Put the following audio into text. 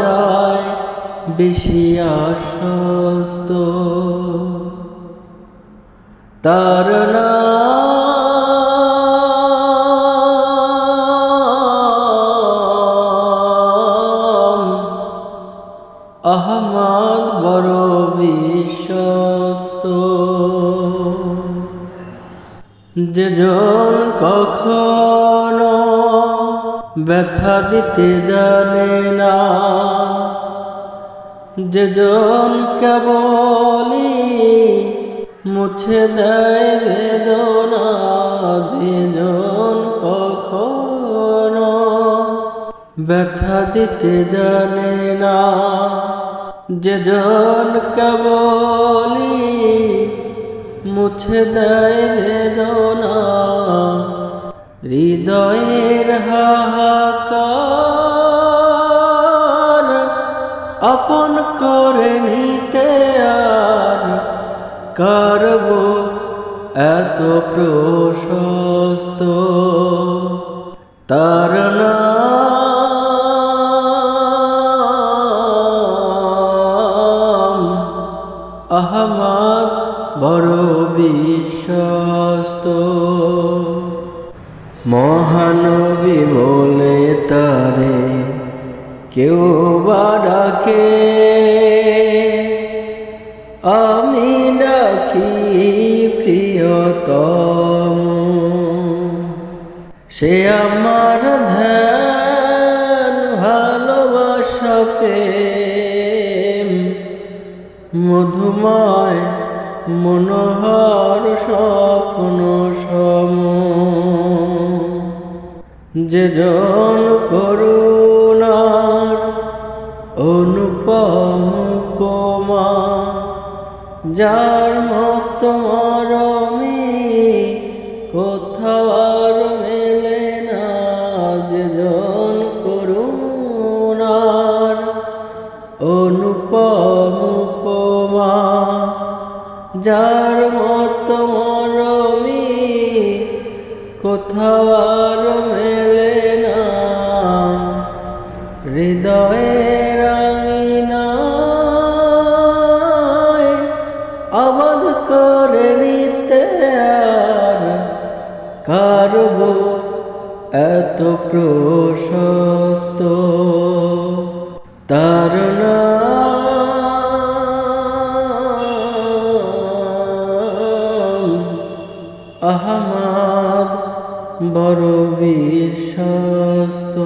যায় বেশি আশ্বস্ত। তার আহমদ বড় বিশ্বস্ত। যেজন কখনো ব্যথা দিতে জানে না। যেজন কেবলি মুছে দেয় বেদনা যেজন কখনো ব্যথা দিতে জানে না। যেজন কেবলি মুছে দেয় বেদনা হৃদয়ের হাহাকার আপন করে নিতে আর কারব এত প্রশস্ত? তার নাম আহমদ বড় বিশ্বস্ত। মহানবী বলে তারে, কেউ বা ডাকে, আমি ডাকি প্রিয়তম। সে আমার ধ্যান, ভালোবাসা মধুময়, মনোহর, স্বপ্ন, সম। যে জন করুণার অনুপম উপমা, যার মত মরমি কোথাও আর মেলে না, যে জন করুণার অনুপম উপমা, যার মত মরমি কোথাও আর মেলে না। হৃদয়ের আঙিনায় আবাদ করে নিতে আর কারব এত প্রশস্ত? তার নাম আমার বড় বিশ্বস্ত।